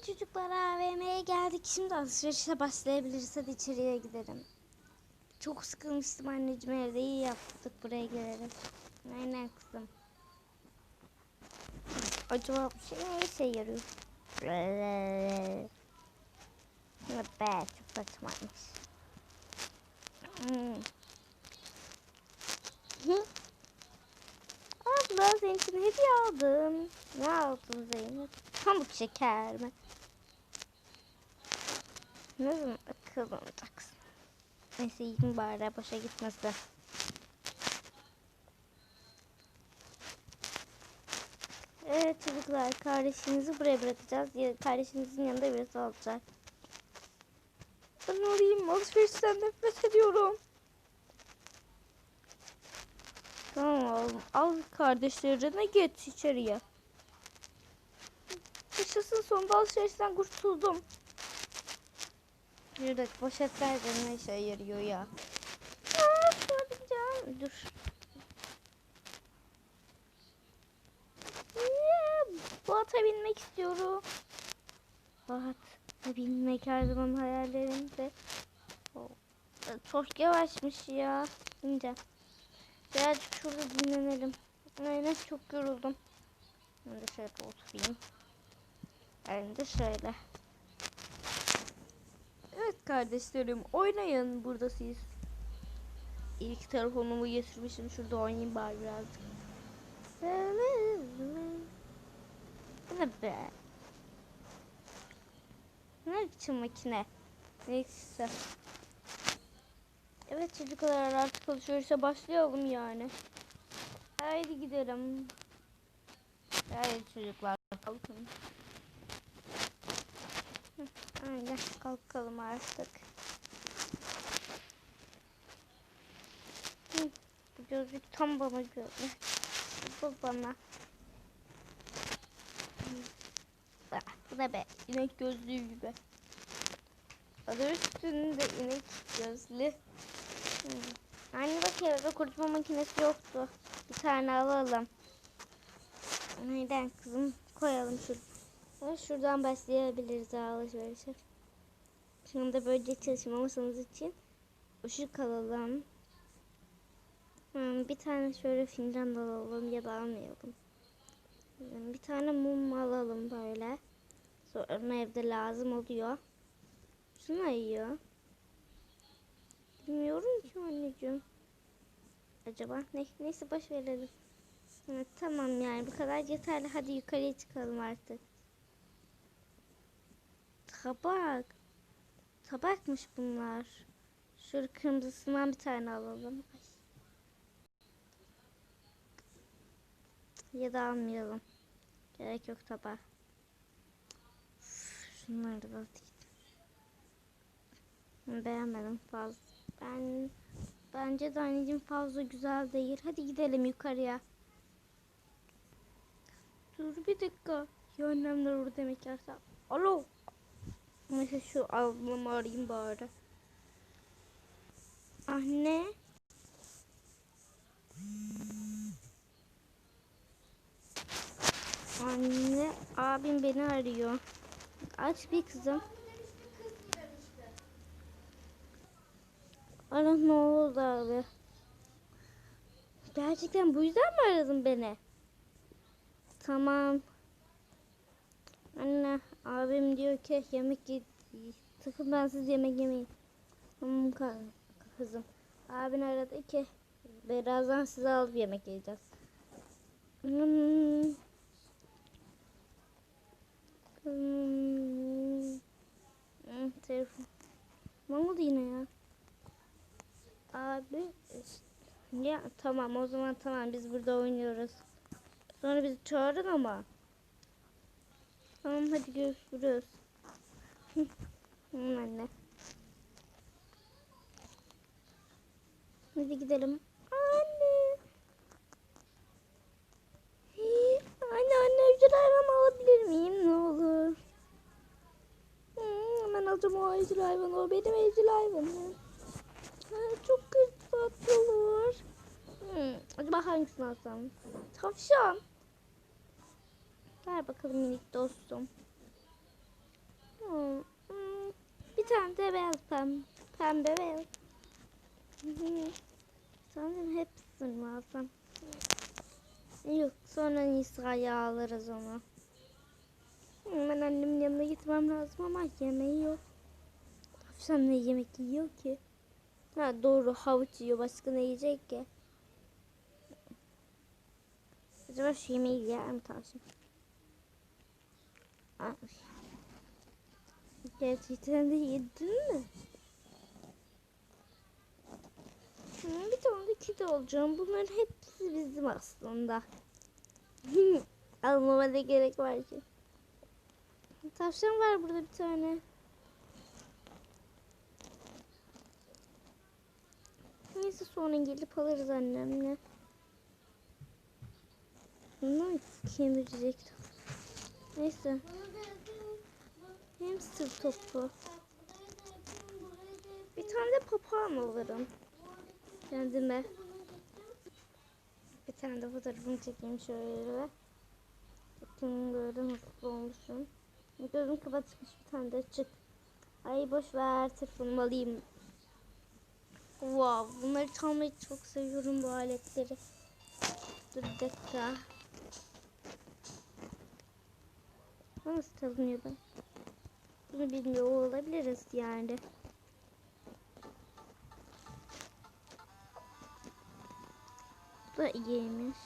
Evet çocuklar AVM'ye geldik. Şimdi alışverişe başlayabiliriz. Hadi içeriye gidelim. Çok sıkılmıştım anneciğim evde. iyi yaptık buraya gelerek. Aynen kızım. Acaba bu şey ne işe yarıyor? Be çok saçmaymış. Hmm. Abla senin için hediye aldım. Ne aldın Zeynep? Pamuk şeker mi? Ne zaman akıllı olacaksın? Neyse yiyin bari boşa gitmesin. Evet çocuklar kardeşinizi buraya bırakacağız. Ya- Kardeşinizin yanında birisi olacak. Ben alayım alışverişten nefret ediyorum. Tamam oğlum al kardeşlerine git içeriye. Yaşasın sonunda alışverişten kurtuldum. Yürü poşetler de ne işe yarıyor ya. Aa, bineceğim. Dur. Bu ata binmek istiyorum. Ata binmek her zaman hayallerimde. Oh, Çok yavaşmış ya. Bineceğim. Birazcık şurada dinlenelim. Aynen çok yoruldum. Ben de şöyle oturayım. Ben de şöyle. Evet kardeşlerim oynayın burada siz. İlk telefonumu getirmişim şurada oynayayım bari birazcık. Be? Ne biçim makine? Neyse. Evet çocuklar artık alışverişe başlayalım yani. Haydi gidelim. Haydi çocuklar kalkın. Aynen kalkalım artık. Hı, Bu gözlük tam bana göre. Bu bana. Bu da be inek gözlüğü gibi. Adı üstünde inek gözlü. Hı. Anne bak evde kurutma makinesi yoktu. Bir tane alalım. Neden kızım koyalım şuraya. Ha, Şuradan başlayabiliriz alışverişe. Şimdi böyle çalışma masamız için ışık alalım. Hmm, bir tane şöyle fincan alalım ya da almayalım. Hmm, Bir tane mum alalım böyle. Sonra evde lazım oluyor. Şunu yiyor. Bilmiyorum ki anneciğim. Acaba ne, neyse boş verelim. Evet, tamam yani bu kadar yeterli. Hadi yukarıya çıkalım artık. Tabak. Tabakmış bunlar. Şöyle kırmızısından bir tane alalım. Ya da almayalım. Gerek yok tabak. Üf, Şunları da atayım. Beğenmedim fazla. Ben bence de fazla güzel değil. Hadi gidelim yukarıya. Dur bir dakika. Ya orada demek yerse. Alo. Neyse şu ablamı arayayım bari. Anne. Anne, abim beni arıyor. Aç bir kızım. Ara ne oldu abi? Gerçekten bu yüzden mi aradın beni? Tamam. Anne, abim diyor ki yemek ye sakın bensiz yemek yemeyin. Ka- kızım. Abin aradı ki birazdan size alıp yemek yiyeceğiz. Hmm. Hmm. Hmm, telefon. Ne oldu yine ya? Abi ya tamam o zaman tamam biz burada oynuyoruz. Sonra bizi çağırın ama. Tamam hadi görüşürüz. Hı, anne. Hadi gidelim. Anne. Anne anne evcil hayvan alabilir miyim ne olur? Hmm, hemen alacağım o evcil hayvanı. O benim evcil hayvanım. Ha, çok güzel tatlı olur. Hmm, acaba hangisini alsam? Tavşan. Ver bakalım minik dostum. Hmm, hmm, Bir tane de beyaz pembe. Pembe beyaz. Hı. Sanırım hepsini alsam? Yok sonra Nisa'ya alırız onu. Hemen annemin yanına gitmem lazım ama yemeği yok. Tavşan ne yemek yiyor ki? Ha doğru havuç yiyor. Başka ne yiyecek ki? Acaba şu yemeği yer mi tavşan? Ay. Gerçekten de yedin mi? Hı, bir tane de kedi alacağım. Bunların hepsi bizim aslında. Almama ne gerek var ki? Tavşan var burada bir tane. Neyse sonra gelip alırız annemle. Bunlar kemirecek. Neyse. Hamster topu. Bir tane de papağan alırım. Kendime. Bir tane de fotoğrafımı çekeyim şöyle. Bakın böyle mutlu olmuşum. Gözüm kapatmış bir tane de çık. Ay boş ver telefonumu alayım. Wow bunları çalmayı çok seviyorum bu aletleri. Dur bir dakika. Nasıl çalınıyor ben? Bunu bilmiyor olabiliriz yani. Bu da iyiymiş.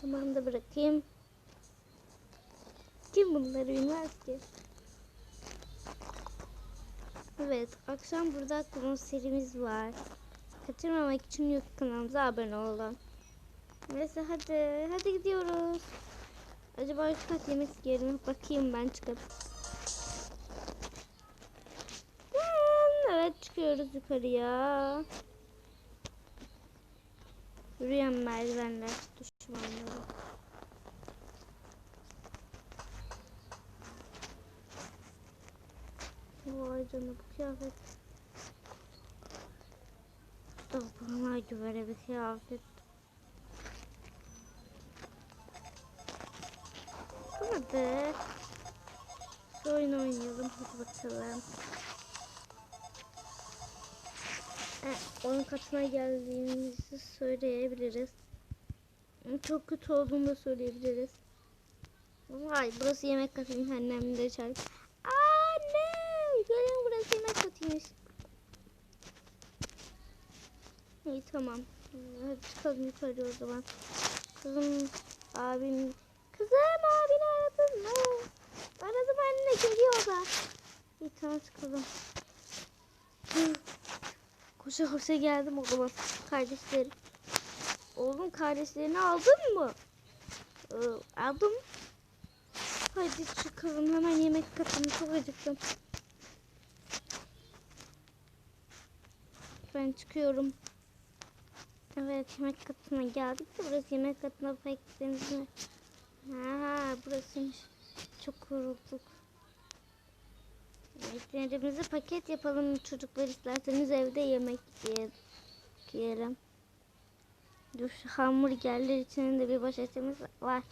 Tamam da bırakayım. Kim bunları bilmez ki? Evet, akşam burada konserimiz var. Kaçırmamak için YouTube kanalımıza abone olun. Neyse hadi, hadi gidiyoruz. Acaba üst kat yemek yiyelim. Bakayım ben çıkıp. Hmm, Evet çıkıyoruz yukarıya. Yürüyen merdivenler düşmanları. Vay canına bu kıyafet. Bana göre bir kıyafet. Hadi. Bir oyun oynayalım hadi bakalım. Evet, onun katına geldiğimizi söyleyebiliriz. Çok kötü olduğunu da söyleyebiliriz. Vay burası yemek katıymış annem de çağırıyor. Katıymış. İyi tamam. Hadi çıkalım yukarı o zaman. Kızım abim. Kızım abini aradın mı? Aradım anne geliyor da. İyi tamam çıkalım. Koşa koşa geldim o zaman kardeşlerim. Oğlum kardeşlerini aldın mı? Ee, aldım. Hadi çıkalım hemen yemek katını çok acıktım. Ben çıkıyorum. Evet yemek katına geldik burası yemek katına pek benzemiyor. Ha burasıymış. Çok yorulduk. Yemeklerimizi paket yapalım çocuklar isterseniz evde yemek yiye- yiyelim. Dur şu hamburgerler için de bir poşetimiz var.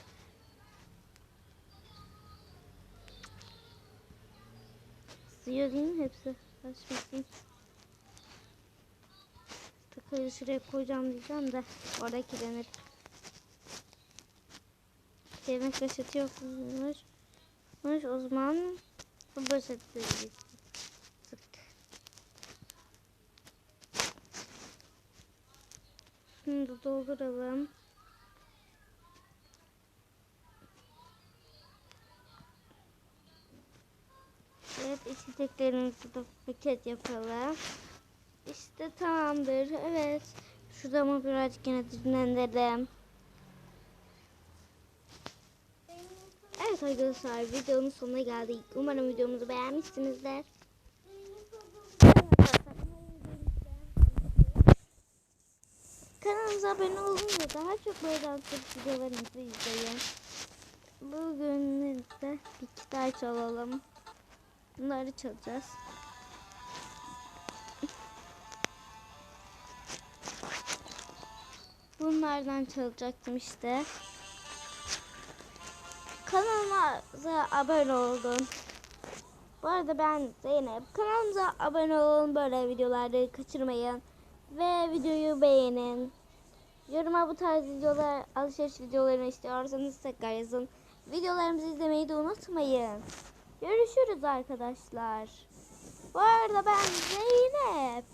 Sığıyor değil mi hepsi? Aç Takıyı şuraya koyacağım diyeceğim de orada kirlenir. Yemek poşeti yokmuş. O zaman bu sık. Şunu da dolduralım. Evet içeceklerimizi de paket yapalım. İşte tamamdır. Evet. Şurada mı birazcık yine dinlendirelim. Evet arkadaşlar videonun sonuna geldik. Umarım videomuzu beğenmişsinizdir. Kanalımıza abone olun ve daha çok böyle dans videolarımızı izleyin. bugün de bir gitar çalalım. Bunları çalacağız. Bunlardan çalacaktım işte. Kanalıma abone oldun. Bu arada ben Zeynep. Kanalımıza abone olun. Böyle videoları kaçırmayın. Ve videoyu beğenin. Yoruma bu tarz videolar, alışveriş videolarını istiyorsanız tekrar yazın. Videolarımızı izlemeyi de unutmayın. Görüşürüz arkadaşlar. Bu arada ben Zeynep.